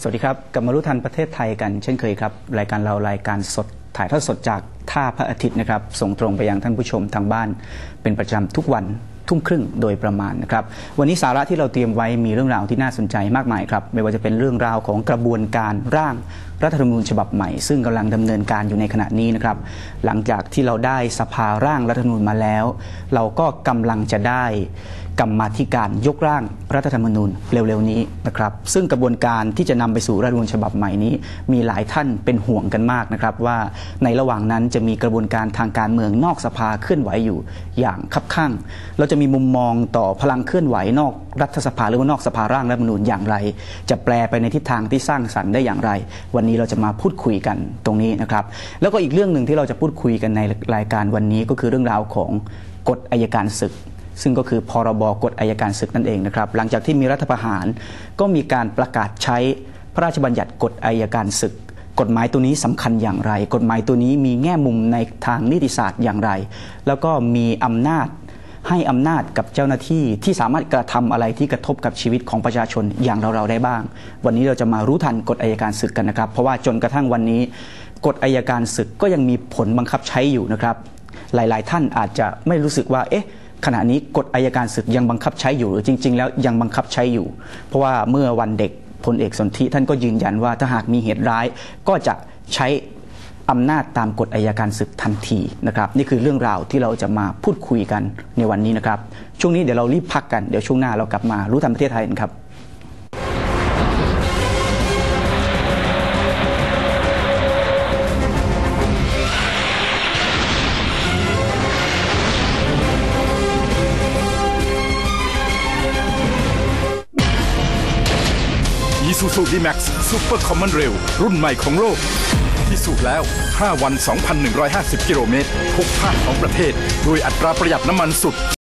สวัสดีครับกลับมารู้ทันประเทศไทยกันเช่นเคยครับ รายการเรารายการสดถ่ายทอดสดจากท่าพระอาทิตย์นะครับ ส่งตรงไปยังท่านผู้ชมทางบ้าน เป็นประจำทุกวันทุ่มครึ่งโดยประมาณนะครับ วันนี้สาระที่เราเตรียมไว้มีเรื่องราวที่น่าสนใจมากมายครับ ไม่ว่าจะเป็นเรื่องราวของกระบวนการร่างรัฐธรรมนูญฉบับใหม่ ซึ่งกำลังดำเนินการอยู่ในขณะนี้นะครับ หลังจากที่เราได้สภาร่างรัฐธรรมนูญมาแล้ว เราก็กำลังจะได้ กรรมาธิการยกร่างรัฐธรรมนูญเร็วๆนี้นะครับ ซึ่งกระบวนการที่จะนำไปสู่รัฐธรรมนูญฉบับใหม่นี้ มีหลายท่านเป็นห่วงกันมากนะครับ ว่าในระหว่างนั้นจะมีกระบวนการทางการเมืองนอกสภาเคลื่อนไหวอยู่อย่างคับข้างเราจะมีมุมมองต่อพลังเคลื่อนไหวนอกรัฐสภาหรือว่านอกสภาร่างรัฐธรรมนูญอย่างไร จะแปลไปในทิศทางที่สร้างสรรค์ได้อย่างไร วันนี้เราจะมาพูดคุยกันตรงนี้นะครับ แล้วก็อีกเรื่องหนึ่งที่เราจะพูดคุยกันในรายการวันนี้ก็คือเรื่องราวของกฎอายการศึก ซึ่งก็คือพรบกฎอายการศึกนั่นเองนะครับ หลังจากที่มีรัฐประหารก็มีการประกาศใช้พระราชบัญญัติกฎอายการศึก กฎหมายตัวนี้สำคัญอย่างไร กฎหมายตัวนี้มีแง่มุมในทางนิติศาสตร์อย่างไร แล้วก็มีอำนาจให้อำนาจกับเจ้าหน้าที่ที่สามารถกระทำอะไรที่กระทบกับชีวิตของประชาชนอย่างเราๆได้บ้าง วันนี้เราจะมารู้ทันกฎอายการศึกกันนะครับ เพราะว่าจนกระทั่งวันนี้ กฎอายการศึกก็ยังมีผลบังคับใช้อยู่นะครับ หลายๆ ท่านอาจจะไม่รู้สึกว่าเอ๊ะ ขณะนี้กฎอายการศึกยังบังคับใช้อยู่หรือจริง ๆ แล้วยังบังคับใช้อยู่ เพราะว่าเมื่อวันเด็กพลเอกสนธิท่านก็ยืนยันว่าถ้าหากมีเหตุร้ายก็จะใช้อำนาจตามกฎอายการศึกทันทีนะครับนี่คือเรื่องราวที่เราจะมาพูดคุยกันในวันนี้นะครับ ช่วงนี้เดี๋ยวเรารีบพักกันเดี๋ยวช่วงหน้าเรากลับมารู้ทันประเทศไทยกันครับ ซูดีแม็กซ์ซูเปอร์คอมมอนเรลรุ่นใหม่ของโลกที่สูจน์แล้ว 5 วัน 2,150 กิโลเมตรทุกภาคของประเทศ โดยอัตราประหยัดน้ำมันสุด